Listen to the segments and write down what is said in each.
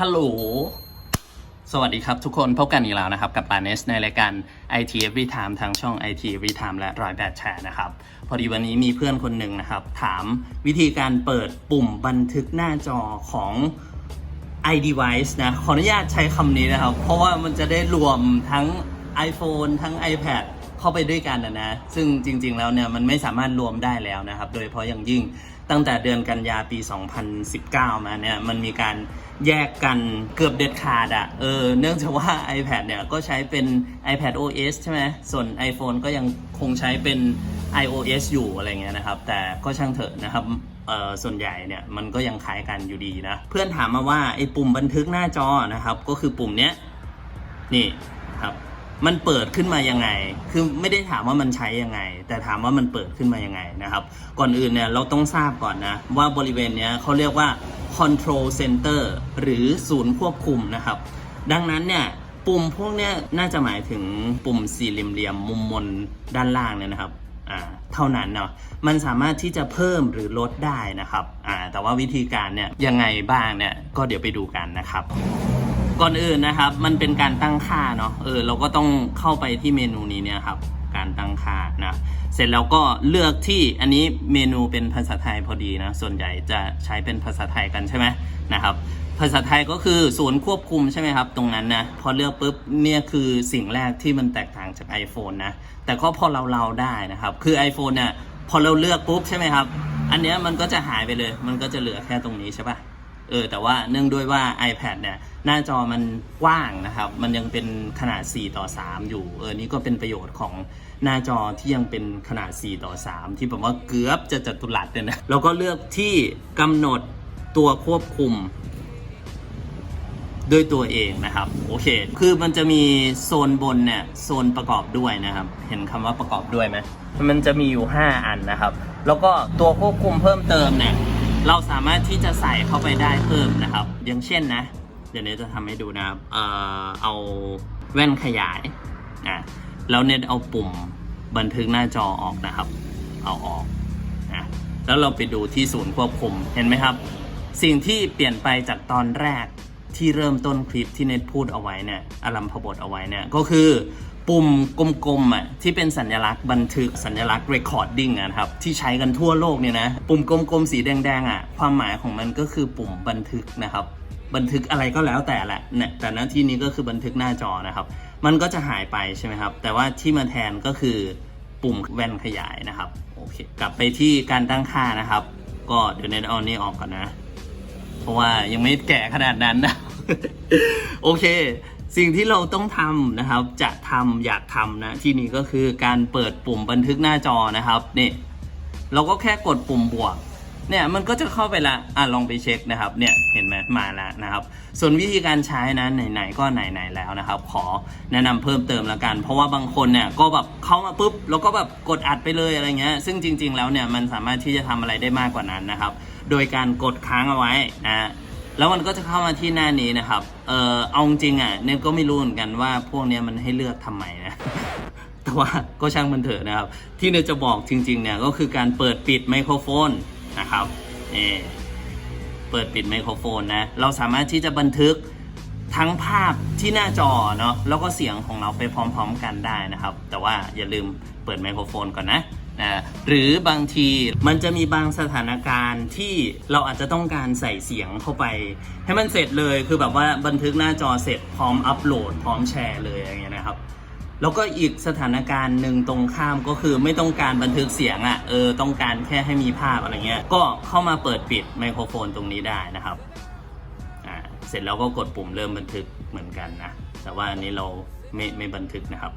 ฮัลโหล สวัสดีครับทุกคนพบกันอีกแล้วนะครับ กับปาเนสในรายการ IT Every Time ทางช่อง IT Every Time และร้อยแปดแชร์นะครับ พอดีวันนี้มีเพื่อนคนหนึ่งนะครับ ถามวิธีการเปิดปุ่มบันทึกหน้าจอของ iDevice นะ ขออนุญาตใช้คำนี้นะครับ เพราะว่ามันจะได้รวมทั้ง iPhone ทั้ง iPad เข้าไปด้วยกันนะนะ ซึ่งจริง ๆ แล้วเนี่ยมันไม่สามารถรวมได้แล้วนะครับ โดยเฉพาะอย่างยิ่ง ตั้งแต่เดือนกันยาปี 2019 มาเนี่ยมันมีการแยกกันเกือบเด็ดขาดอะ่ะเออเนื่องจากว่า iPad เนี่ยก็ใช้เป็น iPad OS ใช่ไหมส่วน iPhone ก็ยังคงใช้เป็น iOS อยู่อะไรเงี้ยนะครับ แต่ก็ช่างเถอะนะครับเอ่อส่วนใหญ่เนี่ยมันก็ยังคล้ายกันอยู่ดีนะ เพื่อนถามมาว่าไอ้ปุ่มบันทึกหน้าจอนะครับ ก็คือปุ่มเนี้ยนี่ มันเปิดขึ้นมายังไง คือไม่ได้ถามว่ามันใช้ยังไง แต่ถามว่ามันเปิดขึ้นมายังไงนะครับ ก่อนอื่นเนี่ยเราต้องทราบก่อนนะว่าบริเวณเนี้ยเขาเรียกว่า control center หรือศูนย์ควบคุมนะครับ ดังนั้นเนี่ยปุ่มพวกเนี้ยน่าจะหมายถึงปุ่มสี่เหลี่ยมมุมมนด้านล่างเนี่ยนะครับอ่าเท่านั้นเนาะ มันสามารถที่จะเพิ่มหรือลดได้นะครับอ่าแต่ว่าวิธีการเนี่ยยังไงบ้างเนี่ยก็เดี๋ยวไปดูกันนะครับ ก่อนอื่นนะครับ มันเป็นการตั้งค่าเนาะเออเราก็ต้องเข้าไปที่เมนูนี้เนี่ยครับ การตั้งค่านะเสร็จแล้วก็เลือกที่อันนี้เมนูเป็นภาษาไทยพอดีนะส่วนใหญ่จะใช้เป็นภาษาไทยกันใช่ไหมนะครับภาษาไทยก็คือศูนย์ควบคุมใช่ไหมครับ ตรงนั้นนะพอเลือกปุ๊บเนี่ยคือสิ่งแรกที่มันแตกต่างจาก iPhone นะแต่ก็พอเราเราได้นะครับ คือ iPhone เนี่ยพอเราเลือกปุ๊บใช่ไหมครับ อันเนี้ยมันก็จะหายไปเลย มันก็จะเหลือแค่ตรงนี้ใช่ปะ เออแต่ว่าเนื่องด้วยว่า iPad เนี่ยหน้าจอมันกว้างนะครับ มันยังเป็นขนาด 4 ต่อ 3 อยู่ เออนี่ก็เป็นประโยชน์ของหน้าจอที่ยังเป็นขนาด 4 ต่อ 3 ที่แบบว่าเกือบจะจัตุรัสเลยนะแล้วก็เลือกที่กำหนดตัวควบคุมด้วยตัวเองนะครับ โอเค คือมันจะมีโซนบนเนี่ยโซนประกอบด้วยนะครับ เห็นคำว่าประกอบด้วยไหมมันจะมีอยู่ 5 อันนะครับ แล้วก็ตัวควบคุมเพิ่มเติมเนี่ย เราสามารถที่จะใส่เข้าไปได้เพิ่มนะครับ อย่างเช่นนะ เดี๋ยวเนทจะทำให้ดูนะครับเอ่อเอาแว่นขยายนะแล้วเนทเอาปุ่มบันทึกหน้าจอออกนะครับ เอาออกนะแล้วเราไปดูที่ศูนย์ควบคุมเห็นไหมครับ สิ่งที่เปลี่ยนไปจากตอนแรก ที่เริ่มต้นคลิปที่เน็ตพูดเอาไว้เนี่ยอารัมพบทเอาไว้เนี่ยก็คือปุ่มกลมๆอะที่เป็นสัญลักษณ์บันทึกสัญลักษณ์ recording นะครับที่ใช้กันทั่วโลกเนี่ยนะปุ่มกลมๆสีแดงๆอะความหมายของมันก็คือปุ่มบันทึกนะครับบันทึกอะไรก็แล้วแต่แหละเนี่ยแต่หน้าที่นี้ก็คือบันทึกหน้าจอนะครับ มันก็จะหายไปใช่ไหมครับ แต่ว่าที่มาแทนก็คือปุ่มแว่นขยายนะครับโอเคกลับไปที่การตั้งค่านะครับ ก็เดี๋ยวเน็ตเอานี้ออกก่อนนะ เพราะว่ายังไม่แก่ขนาดนั้นนะ โอเค สิ่งที่เราต้องทำนะครับ จะทำอยากทำนะ ที่นี้ก็คือการเปิดปุ่มบันทึกหน้าจอนะครับนี่เราก็แค่กดปุ่มบวก เนี่ยมันก็จะเข้าไปละอะลองไปเช็คนะครับเนี่ยเห็นไหมมาแล้วนะครับ ส่วนวิธีการใช้นะไหนๆก็ไหนๆแล้วนะครับ ขอแนะนำเพิ่มเติมละกัน เพราะว่าบางคนเนี่ยก็แบบเข้ามาปุ๊บแล้วก็แบบกดอัดไปเลยอะไรเงี้ยซึ่งจริง ๆ แล้วเนี่ยมันสามารถที่จะทำอะไรได้มากกว่านั้นนะครับ โดยการกดค้างเอาไว้นะแล้วมันก็จะเข้ามาที่หน้านี้นะครับ เออเอาจริงอะเนี่ยก็ไม่รู้เหมือนกันว่าพวกเนี้ยมันให้เลือกทำไมนะ แต่ว่าก็ช่างมันเถอะนะครับ ที่เนี่ยจะบอกจริงๆเนี่ยก็คือการเปิดปิดไมโครโฟน นะครับนี่เปิดปิดไมโครโฟนนะ เราสามารถที่จะบันทึกทั้งภาพที่หน้าจอเนาะแล้วก็เสียงของเราไปพร้อมๆกันได้นะครับ แต่ว่าอย่าลืมเปิดไมโครโฟนก่อนนะนะหรือบางทีมันจะมีบางสถานการณ์ที่เราอาจจะต้องการใส่เสียงเข้าไป ให้มันเสร็จเลยคือแบบว่าบันทึกหน้าจอเสร็จพร้อมอัปโหลด พร้อมแชร์เลยอย่างเงี้ยนะครับ แล้วก็อีกสถานการณ์หนึ่งตรงข้ามก็คือไม่ต้องการบันทึกเสียงอะ่ะเออต้องการแค่ให้มีภาพอะไรเงี้ยก็เข้ามาเปิดปิดไมโครโฟนตรงนี้ได้นะครับอ่าเสร็จแล้วก็กดปุ่มเริ่มบันทึกเหมือนกันนะแต่ว่าอันนี้เราไม่ไม่บันทึกนะครับ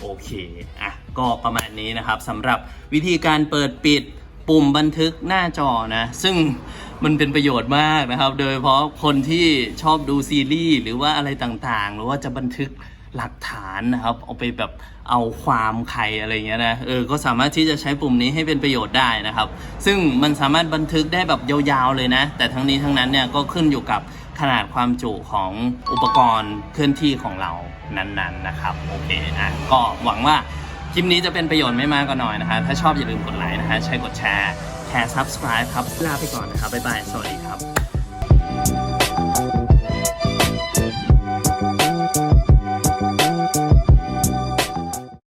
โอเคอะก็ประมาณนี้นะครับสำหรับวิธีการเปิดปิดปุ่มบันทึกหน้าจอนะ ซึ่งมันเป็นประโยชน์มากนะครับ โดยเฉพาะคนที่ชอบดูซีรีส์หรือว่าอะไรต่างๆ หรือว่าจะบันทึก หลักฐานนะครับ เอาไปแบบเอาความใครอะไรเงี้ยนะเออก็สามารถที่จะใช้ปุ่มนี้ให้เป็นประโยชน์ได้นะครับ ซึ่งมันสามารถบันทึกได้แบบยาวๆเลยนะ แต่ทั้งนี้ทั้งนั้นเนี่ยก็ขึ้นอยู่กับขนาดความจุของอุปกรณ์เคลื่อนที่ของเรานั้นๆนะครับโอเคอะก็หวังว่าคลิปนี้จะเป็นประโยชน์ไม่มากก็น้อยนะคะถ้าชอบอย่าลืมกดไลค์นะคะใช่กดแชร์แชร์ subscribe ครับลาไปก่อนนะครับบ๊ายบายสวัสดีครับ